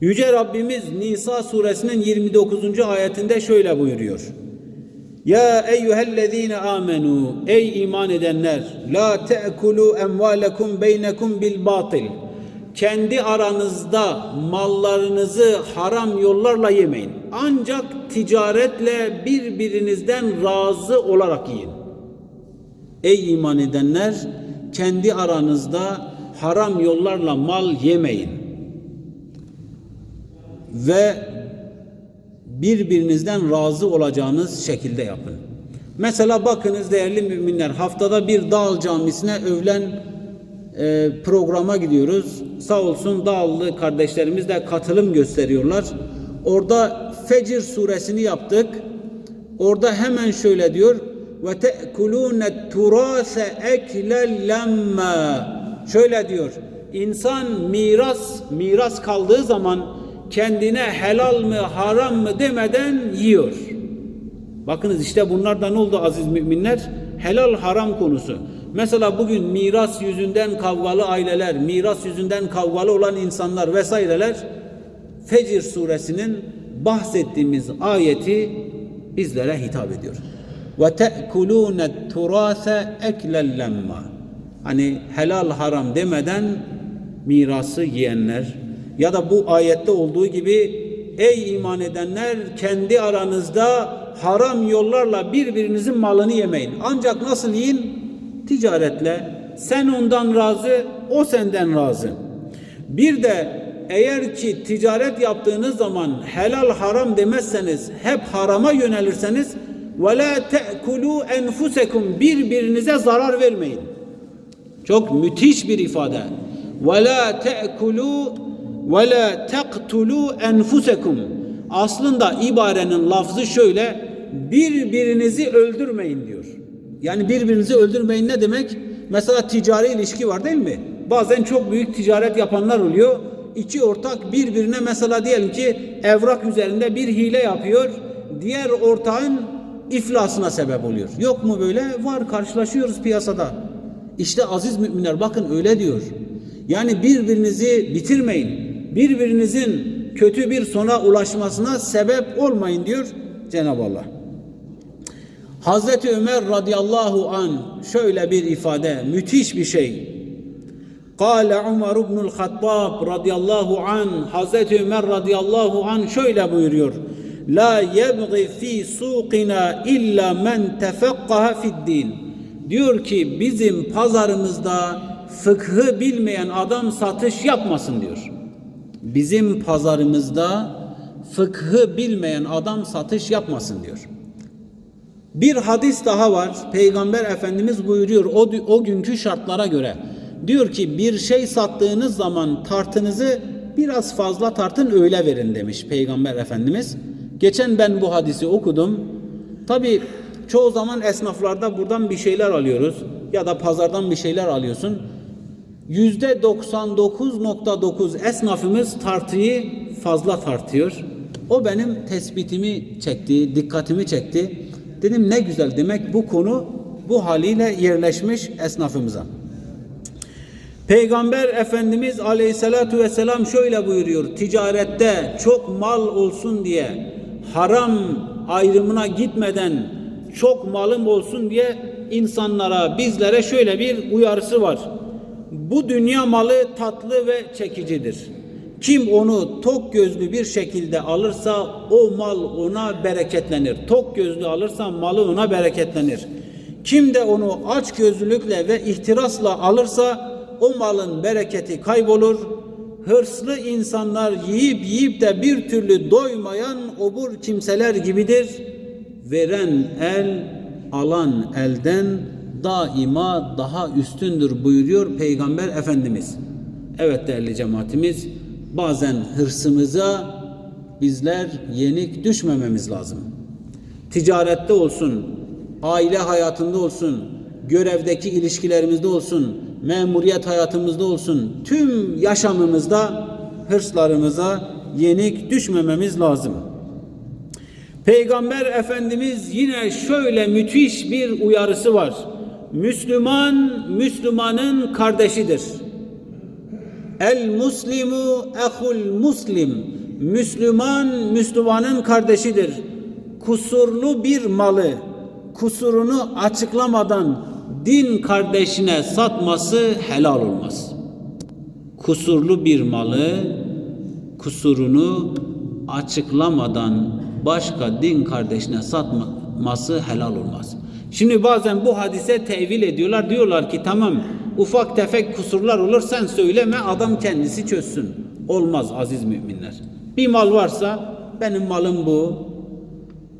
Yüce Rabbimiz Nisa suresinin 29. ayetinde şöyle buyuruyor. Ya eyyühellezine amenu ey iman edenler la te'kulu emvalekum beynekum bil batil kendi aranızda mallarınızı haram yollarla yemeyin. Ancak ticaretle birbirinizden razı olarak yiyin. Ey iman edenler kendi aranızda haram yollarla mal yemeyin. Ve birbirinizden razı olacağınız şekilde yapın. Mesela bakınız değerli müminler haftada bir Dağıl Camisi'ne övlen e, programa gidiyoruz. Sağ olsun Dağlı kardeşlerimiz de katılım gösteriyorlar. Orada Fecir suresini yaptık. Orada hemen şöyle diyor ve te'kulûne turâse eklen lemma şöyle diyor insan miras miras kaldığı zaman kendine helal mı haram mı demeden yiyor. Bakınız işte bunlar da ne oldu aziz müminler? Helal haram konusu. Mesela bugün miras yüzünden kavgalı aileler, miras yüzünden kavgalı olan insanlar vesaireler Fecir suresinin bahsettiğimiz ayeti bizlere hitap ediyor. Ve te'kulûne turâse eklen lemma. Hani helal haram demeden mirası yiyenler ya da bu ayette olduğu gibi ey iman edenler kendi aranızda haram yollarla birbirinizin malını yemeyin. Ancak nasıl yiyin? Ticaretle. Sen ondan razı, o senden razı. Bir de eğer ki ticaret yaptığınız zaman helal haram demezseniz, hep harama yönelirseniz ve la te'kulu enfusekum birbirinize zarar vermeyin. Çok müthiş bir ifade. Ve la te'kulu ve la taqtulu enfusekum. Aslında ibarenin lafzı şöyle birbirinizi öldürmeyin diyor. Yani birbirinizi öldürmeyin ne demek? Mesela ticari ilişki var değil mi? Bazen çok büyük ticaret yapanlar oluyor. İki ortak birbirine mesela diyelim ki evrak üzerinde bir hile yapıyor. Diğer ortağın iflasına sebep oluyor. Yok mu böyle? Var karşılaşıyoruz piyasada. İşte aziz müminler bakın öyle diyor. Yani birbirinizi bitirmeyin. Birbirinizin kötü bir sona ulaşmasına sebep olmayın diyor Cenab-ı Allah. Hazreti Ömer radıyallahu an şöyle bir ifade, müthiş bir şey. Kale Umar ibnul Hattab radıyallahu an Hazreti Ömer radıyallahu an şöyle buyuruyor. La yebgi fi suqina illa men tefekkaha fid din. Diyor ki bizim pazarımızda fıkhı bilmeyen adam satış yapmasın diyor. Bizim pazarımızda fıkhı bilmeyen adam satış yapmasın diyor. Bir hadis daha var. Peygamber Efendimiz buyuruyor o, o günkü şartlara göre. Diyor ki bir şey sattığınız zaman tartınızı biraz fazla tartın öyle verin demiş Peygamber Efendimiz. Geçen ben bu hadisi okudum. Tabi çoğu zaman esnaflarda buradan bir şeyler alıyoruz ya da pazardan bir şeyler alıyorsun. Yüzde 99.9 esnafımız tartıyı fazla tartıyor. O benim tespitimi çekti, dikkatimi çekti. Dedim ne güzel demek bu konu bu haliyle yerleşmiş esnafımıza. Peygamber Efendimiz Aleyhisselatü Vesselam şöyle buyuruyor. Ticarette çok mal olsun diye haram ayrımına gitmeden çok malım olsun diye insanlara bizlere şöyle bir uyarısı var. Bu dünya malı tatlı ve çekicidir. Kim onu tok gözlü bir şekilde alırsa o mal ona bereketlenir. Tok gözlü alırsa malı ona bereketlenir. Kim de onu aç gözlülükle ve ihtirasla alırsa o malın bereketi kaybolur. Hırslı insanlar yiyip yiyip de bir türlü doymayan obur kimseler gibidir. Veren el alan elden daima daha üstündür buyuruyor Peygamber Efendimiz. Evet değerli cemaatimiz bazen hırsımıza bizler yenik düşmememiz lazım. Ticarette olsun, aile hayatında olsun, görevdeki ilişkilerimizde olsun, memuriyet hayatımızda olsun, tüm yaşamımızda hırslarımıza yenik düşmememiz lazım. Peygamber Efendimiz yine şöyle müthiş bir uyarısı var. Müslüman, Müslümanın kardeşidir. El muslimu ehul muslim. Müslüman Müslümanın kardeşidir. Kusurlu bir malı kusurunu açıklamadan din kardeşine satması helal olmaz. Kusurlu bir malı kusurunu açıklamadan başka din kardeşine satması helal olmaz. Şimdi bazen bu hadise tevil ediyorlar. Diyorlar ki tamam ufak tefek kusurlar olur sen söyleme adam kendisi çözsün. Olmaz aziz müminler. Bir mal varsa benim malım bu.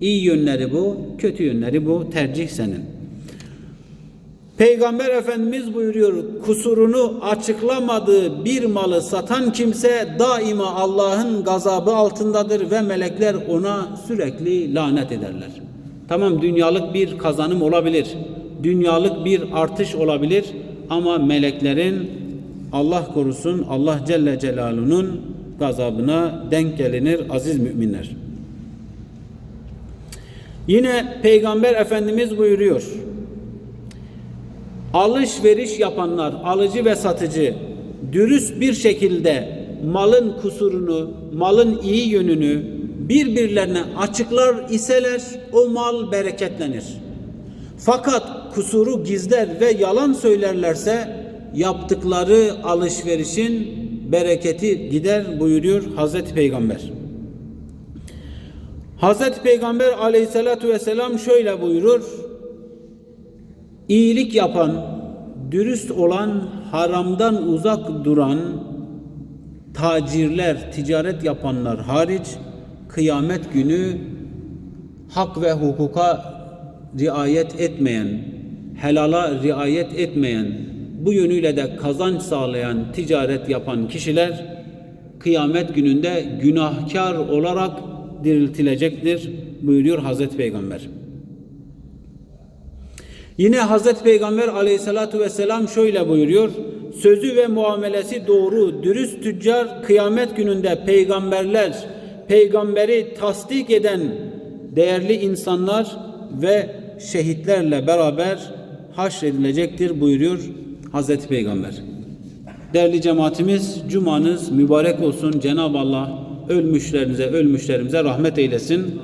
İyi yönleri bu, kötü yönleri bu. Tercih senin. Peygamber Efendimiz buyuruyor kusurunu açıklamadığı bir malı satan kimse daima Allah'ın gazabı altındadır ve melekler ona sürekli lanet ederler. Tamam dünyalık bir kazanım olabilir. Dünyalık bir artış olabilir ama meleklerin Allah korusun Allah Celle Celaluhu'nun gazabına denk gelinir aziz müminler. Yine Peygamber Efendimiz buyuruyor. Alışveriş yapanlar, alıcı ve satıcı dürüst bir şekilde malın kusurunu, malın iyi yönünü birbirlerine açıklar iseler o mal bereketlenir. Fakat kusuru gizler ve yalan söylerlerse yaptıkları alışverişin bereketi gider buyuruyor Hazreti Peygamber. Hazreti Peygamber aleyhissalatu vesselam şöyle buyurur. İyilik yapan, dürüst olan, haramdan uzak duran tacirler, ticaret yapanlar hariç kıyamet günü hak ve hukuka riayet etmeyen, helala riayet etmeyen, bu yönüyle de kazanç sağlayan ticaret yapan kişiler kıyamet gününde günahkar olarak diriltilecektir buyuruyor Hazreti Peygamber. Yine Hazreti Peygamber aleyhissalatu vesselam şöyle buyuruyor. Sözü ve muamelesi doğru, dürüst tüccar kıyamet gününde peygamberler, peygamberi tasdik eden değerli insanlar ve şehitlerle beraber haşredilecektir buyuruyor Hazreti Peygamber. Değerli cemaatimiz, cumanız mübarek olsun. Cenab-ı Allah ölmüşlerinize, ölmüşlerimize rahmet eylesin.